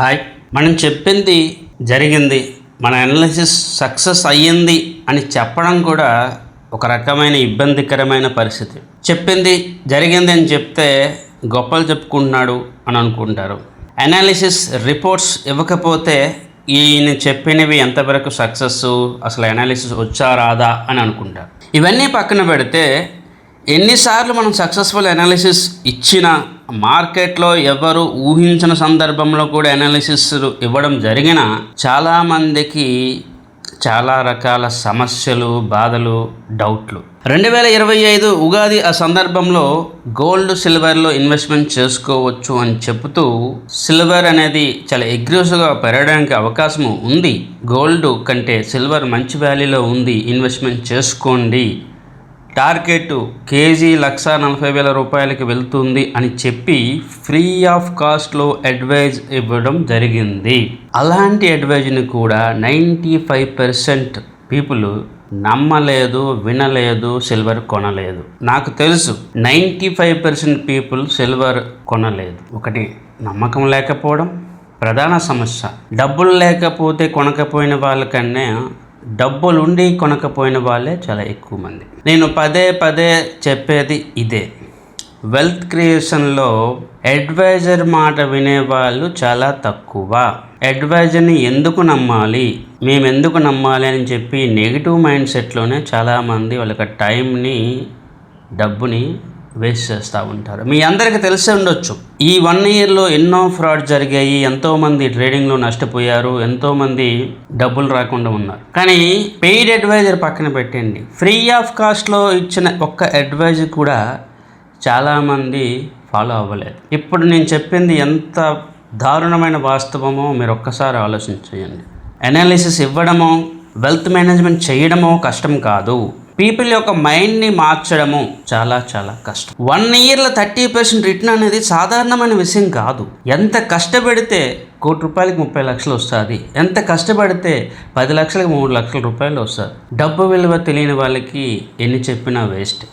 Hi. మనం చెప్పింది జరిగింది మన అనాలిసిస్ సక్సెస్ అయ్యింది అని చెప్పడం కూడా ఒక రకమైన ఇబ్బందికరమైన పరిస్థితి. చెప్పింది జరిగింది అని చెప్తే గొప్పలు చెప్పుకుంటున్నాడు అని అనుకుంటారు. అనాలిసిస్ రిపోర్ట్స్ ఇవ్వకపోతే ఈయన చెప్పినవి ఎంతవరకు సక్సెస్ అసలు అనాలిసిస్ వచ్చా రాదా అని అనుకుంటారు. ఇవన్నీ పక్కన పెడితే ఎన్నిసార్లు మనం సక్సెస్ఫుల్ అనాలిసిస్ ఇచ్చిన మార్కెట్లో ఎవరు ఊహించిన సందర్భంలో కూడా అనాలిసిస్ ఇవ్వడం జరిగిన చాలామందికి చాలా రకాల సమస్యలు బాధలు డౌట్లు రెండు వేల ఇరవై ఐదు ఉగాది ఆ సందర్భంలో గోల్డ్ సిల్వర్లో ఇన్వెస్ట్మెంట్ చేసుకోవచ్చు అని చెబుతూ సిల్వర్ అనేది చాలా అగ్రెసివ్గా పెరగడానికి అవకాశం ఉంది. గోల్డ్ కంటే సిల్వర్ మంచి వ్యాలీలో ఉంది. ఇన్వెస్ట్మెంట్ చేసుకోండి. టార్గెట్ కేజీ లక్ష నలభై వేల రూపాయలకి వెళ్తుంది అని చెప్పి ఫ్రీ ఆఫ్ కాస్ట్లో అడ్వైజ్ ఇవ్వడం జరిగింది. అలాంటి అడ్వైజ్ని కూడా నైంటీ ఫైవ్ పర్సెంట్ పీపుల్ నమ్మలేదు వినలేదు సిల్వర్ కొనలేదు. నాకు తెలుసు ninety five percent people silver కొనలేదు. ఒకటి నమ్మకం లేకపోవడం ప్రధాన సమస్య. డబ్బులు లేకపోతే కొనకపోయిన వాళ్ళకన్నా డబ్బులుండి కొనకపోయిన వాళ్ళే చాలా ఎక్కువ మంది. నేను పదే పదే చెప్పేది ఇదే. వెల్త్ క్రియేషన్లో అడ్వైజర్ మాట వినేవాళ్ళు చాలా తక్కువ. అడ్వైజర్ని ఎందుకు నమ్మాలి? మేము ఎందుకు నమ్మాలి అని చెప్పి నెగిటివ్ మైండ్ సెట్లోనే చాలామంది వాళ్ళ యొక్క టైంని డబ్బుని వేస్ట్ చేస్తూ ఉంటారు. మీ అందరికీ తెలిసి ఉండొచ్చు. ఈ వన్ ఇయర్లో ఎన్నో ఫ్రాడ్ జరిగాయి ఎంతోమంది ట్రేడింగ్లో నష్టపోయారు ఎంతోమంది డబ్బులు రాకుండా ఉన్నారు. కానీ పెయిడ్ అడ్వైజర్ పక్కన పెట్టండి. ఫ్రీ ఆఫ్ కాస్ట్లో ఇచ్చిన ఒక్క అడ్వైజర్ కూడా చాలామంది ఫాలో అవ్వలేదు. ఇప్పుడు నేను చెప్పింది ఎంత దారుణమైన వాస్తవమో మీరు ఒక్కసారి ఆలోచించేయండి. అనాలిసిస్ ఇవ్వడమో వెల్త్ మేనేజ్మెంట్ చేయడమో కష్టం కాదు. పీపుల్ యొక్క మైండ్ని మార్చడము చాలా చాలా కష్టం. వన్ ఇయర్లో థర్టీ పర్సెంట్ రిటర్న్ అనేది సాధారణమైన విషయం కాదు. ఎంత కష్టపడితే కోటి రూపాయలకి ముప్పై లక్షలు వస్తుంది. ఎంత కష్టపడితే పది లక్షలకి మూడు లక్షల రూపాయలు వస్తుంది. డబ్బు విలువ తెలియని వాళ్ళకి ఎన్ని చెప్పినా వేస్ట్.